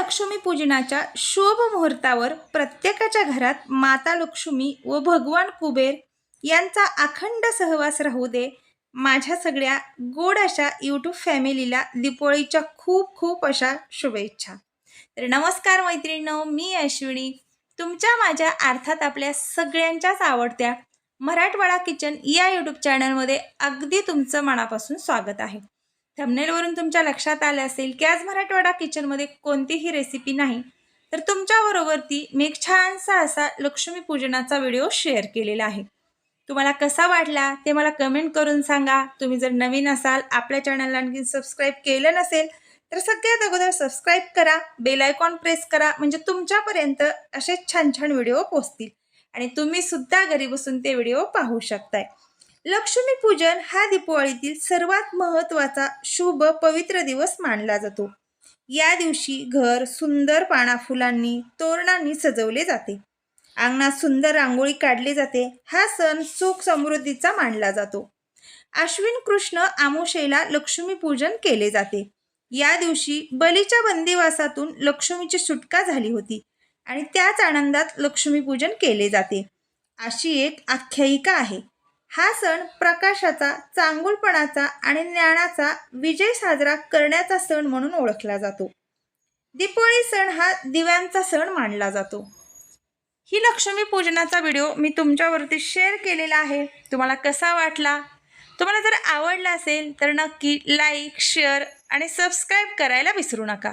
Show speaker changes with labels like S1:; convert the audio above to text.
S1: लक्ष्मीपूजनाच्या शुभ मुहूर्तावर प्रत्येकाच्या घरात माता लक्ष्मी व भगवान कुबेर यांचा अखंड सहवास राहू दे. माझ्या सगळ्या गोड अशा यूट्यूब फॅमिलीला दीपोळीच्या खूप खूप अशा शुभेच्छा. तर नमस्कार मैत्रिणीनो मी अश्विनी. तुमच्या माझ्या अर्थात आपल्या सगळ्यांच्याच आवडत्या मराठवाडा किचन या यूट्यूब चॅनलमध्ये अगदी तुमचं मनापासून स्वागत आहे. थंबनेलवरून तुमच्या लक्षात आलं असेल की आज मराठवाडा किचनमध्ये कोणतीही रेसिपी नाही तर तुमच्याबरोबरती मी एक छानसा असा लक्ष्मीपूजनाचा व्हिडिओ शेअर केलेला आहे. तुम्हाला कसा वाटला ते मला कमेंट करून सांगा. तुम्ही जर नवीन असाल आपल्या चॅनलला आणखी सबस्क्राईब केलं नसेल तर सगळ्यात अगोदर सबस्क्राईब करा बेल आयकॉन प्रेस करा म्हणजे तुमच्यापर्यंत असे छान छान व्हिडिओ पोचतील आणि तुम्ही सुद्धा घरी बसून ते व्हिडिओ पाहू शकताय. लक्ष्मीपूजन हा दीपावळीतील सर्वात महत्त्वाचा शुभ पवित्र दिवस मानला जातो. या दिवशी घर सुंदर पाना फुलांनी तोरणांनी सजवले जाते. अंगणात सुंदर रांगोळी काढली जाते. हा सण सुख समृद्धीचा मानला जातो. अश्विन कृष्ण आमुषेला लक्ष्मीपूजन केले जाते. या दिवशी बलीच्या बंदिवासातून लक्ष्मीची सुटका झाली होती आणि त्याच आनंदात लक्ष्मीपूजन केले जाते. अशी एक आख्यायिका आहे. हा सण प्रकाशाचा चांगुलपणाचा आणि ज्ञानाचा विजय साजरा करण्याचा सण म्हणून ओळखला जातो. दीपावली सण हा दिव्यांचा सण मानला जातो. ही लक्ष्मी पूजनाचा व्हिडिओ मी तुमच्यावरती शेअर केलेला आहे. तुम्हाला कसा वाटला? तुम्हाला जर आवडला असेल तर नक्की लाईक शेअर आणि सबस्क्राईब करायला विसरू नका.